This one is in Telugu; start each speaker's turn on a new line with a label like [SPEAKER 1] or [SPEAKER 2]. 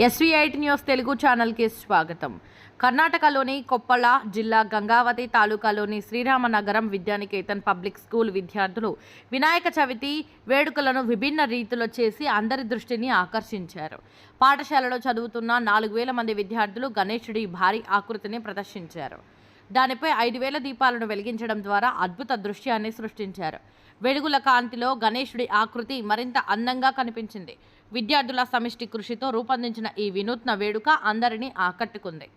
[SPEAKER 1] ఎస్వీ న్యూస్ తెలుగు ఛానల్కి స్వాగతం. కర్ణాటకలోని కొప్పళ జిల్లా గంగావతి తాలూకాలోని శ్రీరామనగరం విద్యానికేతన్ పబ్లిక్ స్కూల్ విద్యార్థులు వినాయక చవితి వేడుకలను విభిన్న రీతిలో చేసి అందరి దృష్టిని ఆకర్షించారు. పాఠశాలలో చదువుతున్న నాలుగు వేల మంది విద్యార్థులు గణేశుడి భారీ ఆకృతిని ప్రదర్శించారు. దానిపై ఐదు వేల దీపాలను వెలిగించడం ద్వారా అద్భుత దృశ్యాన్ని సృష్టించారు. వెలుగుల కాంతిలో గణేశుడి ఆకృతి మరింత అందంగా కనిపించింది. విద్యార్థుల సమిష్టి కృషితో రూపొందించిన ఈ వినూత్న వేడుక అందరినీ ఆకట్టుకుంది.